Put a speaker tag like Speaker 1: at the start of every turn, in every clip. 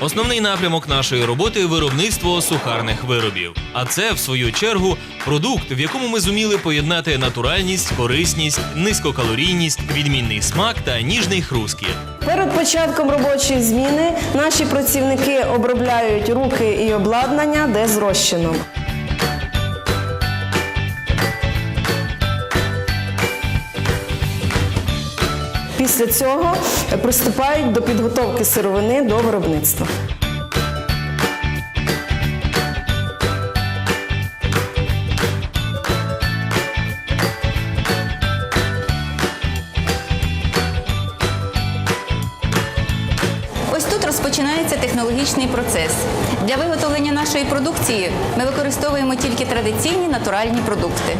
Speaker 1: Основний напрямок нашої роботи виробництво сухарних виробів. А це, в свою чергу, продукт, в якому ми зуміли поєднати натуральність, корисність, низькокалорійність, відмінний смак та ніжний хрускіт.
Speaker 2: Перед початком робочої зміни наші працівники обробляють руки і обладнання дезрозчином. Після цього приступають до підготовки сировини до виробництва.
Speaker 3: Ось тут розпочинається технологічний процес. Для виготовлення нашої продукції ми використовуємо тільки традиційні натуральні продукти.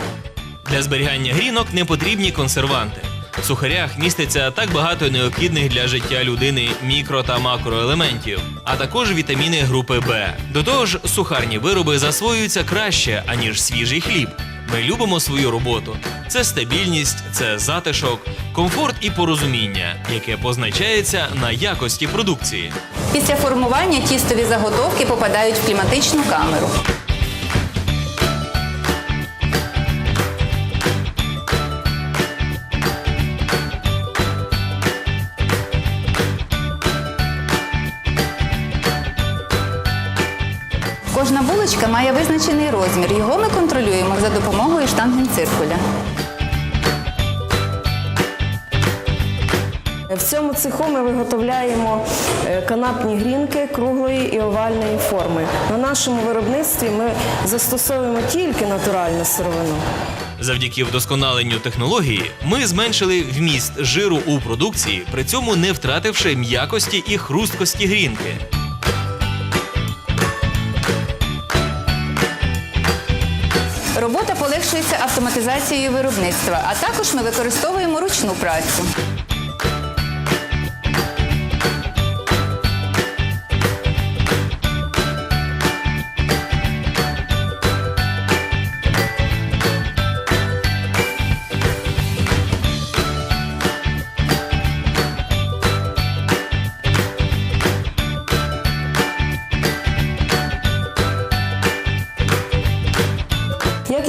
Speaker 1: Для зберігання грінок не потрібні консерванти. В сухарях міститься так багато необхідних для життя людини мікро та макроелементів, а також вітаміни групи Б. До того ж, сухарні вироби засвоюються краще, аніж свіжий хліб. Ми любимо свою роботу. Це стабільність, це затишок, комфорт і порозуміння, яке позначається на якості продукції.
Speaker 3: Після формування тістові заготовки попадають в кліматичну камеру. Кожна булочка має визначений розмір. Його ми контролюємо за допомогою штангенциркуля.
Speaker 2: В цьому цеху ми виготовляємо е, канапні грінки круглої і овальної форми. На нашому виробництві ми застосовуємо тільки натуральну сировину.
Speaker 1: Завдяки вдосконаленню технології ми зменшили вміст жиру у продукції, при цьому не втративши м'якості і хрусткості грінки.
Speaker 3: Робота полегшується автоматизацією виробництва, а також ми використовуємо ручну працю.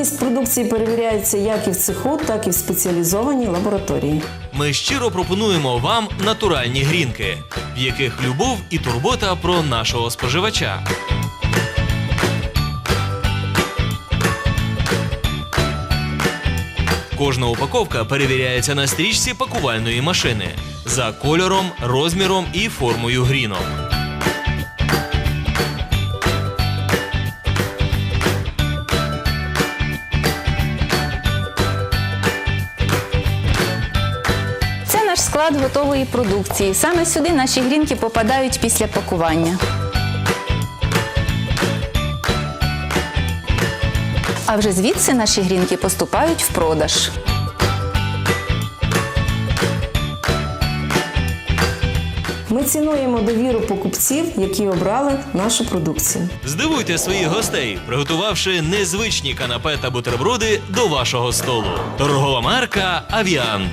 Speaker 2: Якість продукції перевіряється як і в цеху, так і в спеціалізованій лабораторії.
Speaker 1: Ми щиро пропонуємо вам натуральні грінки, в яких любов і турбота про нашого споживача. Кожна упаковка перевіряється на стрічці пакувальної машини за кольором, розміром і формою грінок.
Speaker 3: Склад готової продукції. Саме сюди наші грінки попадають після пакування. А вже звідси наші грінки поступають в продаж.
Speaker 2: Ми цінуємо довіру покупців, які обрали нашу продукцію.
Speaker 1: Здивуйте своїх гостей, приготувавши незвичні канапе та бутерброди до вашого столу. Торгова марка Авіант.